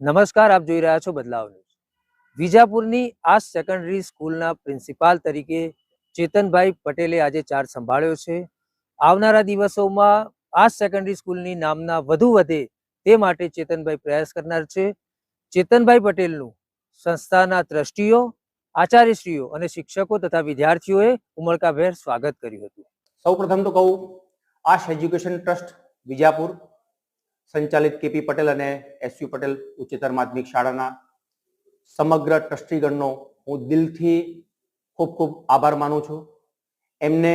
નમસ્કાર, આપ જોઈ રહ્યા છો બદલાવ ન્યૂઝ. વિજાપુરની આ સેકન્ડરી સ્કૂલના પ્રિન્સિપાલ તરીકે ચેતનભાઈ પટેલે આજે ચાર્જ સંભાળ્યો છે. આવનારા દિવસોમાં આ સેકન્ડરી સ્કૂલની નામના વધુ વધે તે માટે ચેતનભાઈ પ્રયાસ કરનાર છે. ચેતનભાઈ પટેલનું સંસ્થાના ટ્રસ્ટીઓ, આચાર્યશ્રીઓ અને શિક્ષકો તથા વિદ્યાર્થીઓએ ઉમળકાભેર સ્વાગત કર્યું હતું. સૌપ્રથમ તો કહું આશ એજ્યુકેશન ટ્રસ્ટ વિજાપુર સંચાલિત કેપી પટેલ અને એસયુ પટેલ ઉચ્ચતર માધ્યમિક શાળાના સમગ્ર ટ્રસ્ટીગણનો હું દિલથી ખૂબ ખૂબ આભાર માનું છું. એમને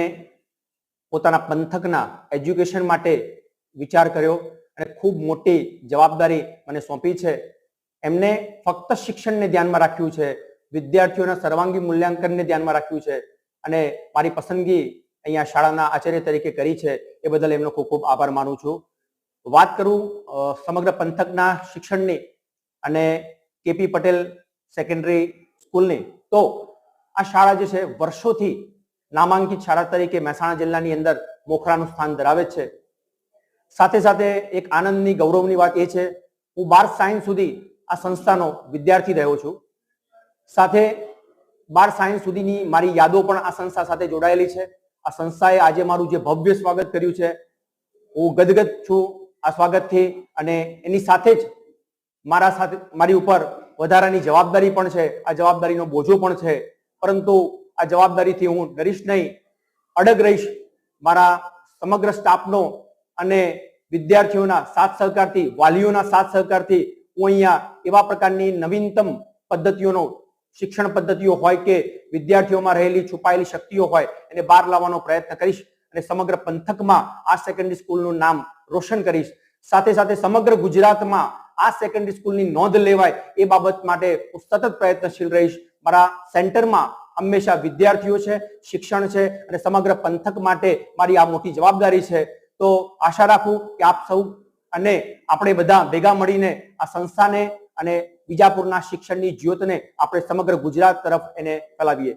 પોતાના પંથકના એજ્યુકેશન માટે વિચાર કર્યો અને ખૂબ મોટી જવાબદારી મને સોંપી છે. એમને ફક્ત શિક્ષણને ધ્યાનમાં રાખ્યું છે, વિદ્યાર્થીઓના સર્વાંગી મૂલ્યાંકનને ધ્યાનમાં રાખ્યું છે અને મારી પસંદગી અહીંયા શાળાના આચાર્ય તરીકે કરી છે એ બદલ એમનો ખૂબ ખૂબ આભાર માનું છું. વાત કરું સમગ્ર પંથકના શિક્ષણની અને કેપી પટેલ સેકન્ડરી સ્કૂલની તો આ શાળા જે છે, વર્ષોથી નામાંકિત શાળા તરીકે મહેસાણા જિલ્લાની અંદર મોખરાનું સ્થાન ધરાવે છે. સાથે સાથે એક આનંદની, ગૌરવની વાત એ છે, હું બાર સાયન્સ સુધી આ સંસ્થાનો વિદ્યાર્થી રહ્યો છું. સાથે બાર સાયન્સ સુધીની મારી યાદો પણ આ સંસ્થા સાથે જોડાયેલી છે. આ સંસ્થાએ આજે મારું જે ભવ્ય સ્વાગત કર્યું છે. હું ગદગદ છું આ સ્વાગતથી અને એની સાથે જ મારા સાથે મારી ઉપર વધારાની જવાબદારી પણ છે, આ જવાબદારીનો બોજો પણ છે. પરંતુ આ જવાબદારીથી હું ડરીશ નહીં, અડગ રહીશ. મારા સમગ્ર સ્ટાફનો અને વિદ્યાર્થીઓના સાથ સહકારથી, વાલીઓના સાથ સહકારથી હું અહીંયા એવા પ્રકારની નવીનતમ પદ્ધતિઓનો, શિક્ષણ પદ્ધતિઓ હોય કે વિદ્યાર્થીઓમાં રહેલી છુપાયેલી શક્તિઓ હોય, એને બહાર લાવવાનો પ્રયત્ન કરીશ. અને સમગ્ર પંથકમાં આ સેકન્ડરી સ્કૂલનું નામ રોશન કરીશ. સાથે સાથે સમગ્ર ગુજરાતમાં આ સેકન્ડરી સ્કૂલની નોંધ લેવાય એ બાબત માટે હું સતત પ્રયત્નશીલ રહીશ. મારા સેન્ટરમાં હંમેશા વિદ્યાર્થીઓ છે, શિક્ષણ છે અને સમગ્ર પંથક માટે મારી આ મોટી જવાબદારી છે. તો આશા રાખું કે આપ સૌ અને આપણે બધા ભેગા મળીને આ સંસ્થાને અને વિજાપુરના શિક્ષણની જ્યોતને આપણે સમગ્ર ગુજરાત તરફ એને ફેલાવીએ.